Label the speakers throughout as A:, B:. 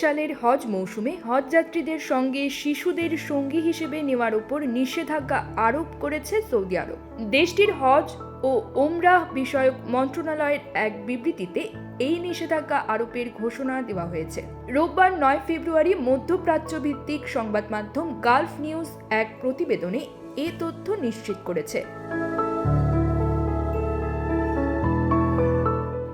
A: সালের হজ মৌসুমে হজ যাত্রীদের সঙ্গে শিশুদের সঙ্গী হিসেবে নেওয়ার উপর নিষেধাজ্ঞা আরোপ করেছে সৌদি আরব। দেশটির হজ ও ওমরাহ বিষয়ক মন্ত্রণালয়ের এক বিবৃতিতে এই নিষেধাজ্ঞা আরোপের ঘোষণা দেওয়া হয়েছে। রোববার নয় ফেব্রুয়ারি মধ্যপ্রাচ্য ভিত্তিক সংবাদ মাধ্যম গালফ নিউজ এক প্রতিবেদনে এ তথ্য নিশ্চিত করেছে।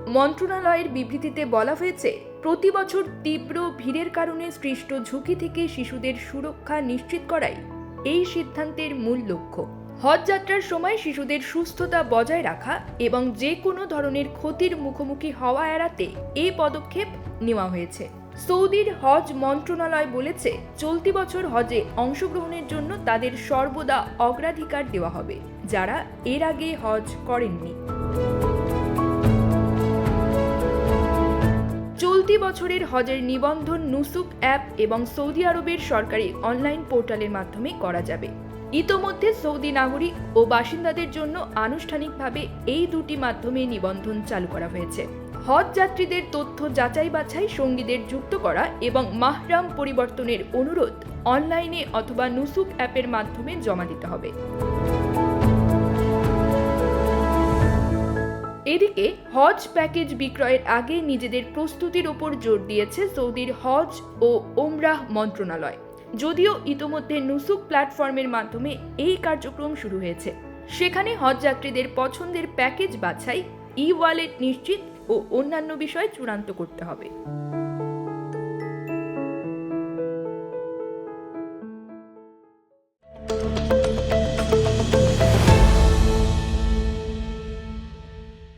A: মন্ত্রণালয়ের বিবৃতিতে বলা হয়েছে প্রতি বছর তীব্র ভিড়ের কারণে সৃষ্ট ঝুঁকি থেকে শিশুদের সুরক্ষা নিশ্চিত করাই এই সিদ্ধান্তের মূল লক্ষ্য। হজ যাত্রার সময় শিশুদের সুস্থতা বজায় রাখা এবং যে কোনো ধরনের ক্ষতির মুখোমুখি হওয়া এড়াতে এই পদক্ষেপ নেওয়া হয়েছে। সৌদির হজ মন্ত্রণালয় বলেছে, চলতি বছর হজে অংশগ্রহণের জন্য তাদের সর্বদা অগ্রাধিকার দেওয়া হবে, যারা এর আগে হজ করেননি। বছরের হজের নিবন্ধন নুসুক অ্যাপ এবং সৌদি আরবের সরকারি অনলাইন পোর্টালের মাধ্যমে করা যাবে। ইতোমধ্যে সৌদি নাগরিক ও বাসিন্দাদের জন্য আনুষ্ঠানিকভাবে এই দুটি মাধ্যমে নিবন্ধন চালু করা হয়েছে। হজ যাত্রীদের তথ্য যাচাই বাছাই সঙ্গীদের যুক্ত করা এবং মাহরাম পরিবর্তনের অনুরোধ অনলাইনে অথবা নুসুক অ্যাপের মাধ্যমে জমা দিতে হবে। এদিকে হজ প্যাকেজ বিক্রয়ের আগে নিজেদের প্রস্তুতির ওপর জোর দিয়েছে সৌদির হজ ও ওমরাহ মন্ত্রণালয়। যদিও ইতোমধ্যে নুসুক প্ল্যাটফর্মের মাধ্যমে এই কার্যক্রম শুরু হয়েছে। সেখানে হজযাত্রীদের পছন্দের প্যাকেজ বাছাই ই ওয়ালেট নিশ্চিত ও অন্যান্য বিষয় চূড়ান্ত করতে হবে।